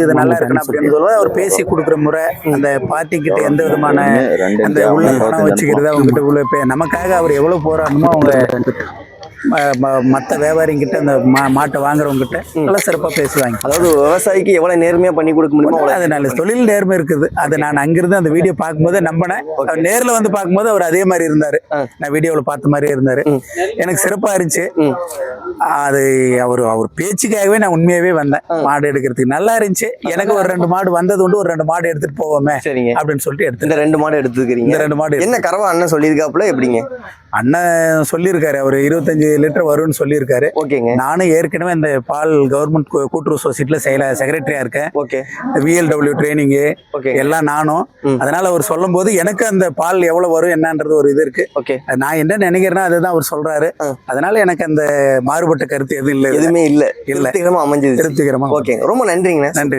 இது நல்லா இருக்கணும் அப்படின்னு சொல்லுவது அவர் பேசி கொடுக்குற முறை அந்த பார்ட்டி கிட்ட எந்த விதமான அந்த உள்ள பணம் வச்சுக்கிறது அவங்க கிட்ட உள்ள இப்ப நமக்காக அவர் எவ்வளவு போராடணுமோ அவங்க மற்ற வியாபாரிங்கிட்ட அந்த மா மாட்டை வாங்குறவங்க கிட்ட நல்லா சிறப்பாக பேசுவாங்க. அதாவது விவசாயிக்கு எவ்வளவு நேர்மையா பண்ணி கொடுக்க முடியுமோ அது நல்ல தொழில் நேர்மை இருக்குது. அது நான் அங்கிருந்து அந்த வீடியோ பார்க்கும்போது நம்பினேன். அவர் நேர்ல வந்து பார்க்கும்போது அவர் அதே மாதிரி இருந்தாரு. நான் வீடியோவில் பார்த்த மாதிரியே இருந்தாரு. எனக்கு சிறப்பா இருந்துச்சு. அது அவர் அவர் பேச்சுக்காகவே நான் உண்மையாவே வந்தேன். மாடு எடுக்கிறதுக்கு. நல்லா இருந்துச்சு. எனக்கு ஒரு ரெண்டு மாடு வந்தது உண்டு ஒரு ரெண்டு மாடு எடுத்துட்டு போவோமே சரிங்க. அப்படின்னு சொல்லிட்டு எடுத்து ரெண்டு மாடு எடுத்துக்கிறீங்க ரெண்டு மாடு என்ன கறவை அண்ணன் சொல்லியிருக்காப்புல எப்படிங்க? அண்ணன் சொல்லியிருக்காரு அவர் இருபத்தஞ்சு லிட்டர் வரும்னு சொல்லியிருக்காரு. ஓகேங்க. நானும் ஏற்கனவே இந்த பால் கவர்மெண்ட் கூட்டுறவு சொசைட்டில செயல செக்ரட்டரியா இருக்கேன். ஓகே. விஎல்டபிள்யூ ட்ரைனிங்கு எல்லாம் நானும். அதனால அவர் சொல்லும் போது எனக்கு அந்த பால் எவ்வளவு வரும் என்னன்றது ஒரு இது இருக்கு. ஓகே. நான் என்ன நினைக்கிறேனோ அதுதான் அவர் சொல்றாரு. அதனால எனக்கு அந்த மாறுபட்ட கருத்து எதுவும் இல்லை. எதுவுமே இல்ல. இல்ல. அமைஞ்சது திருப்திகரமா ஓகே ரொம்ப நன்றிங்கண்ணே. நன்றி.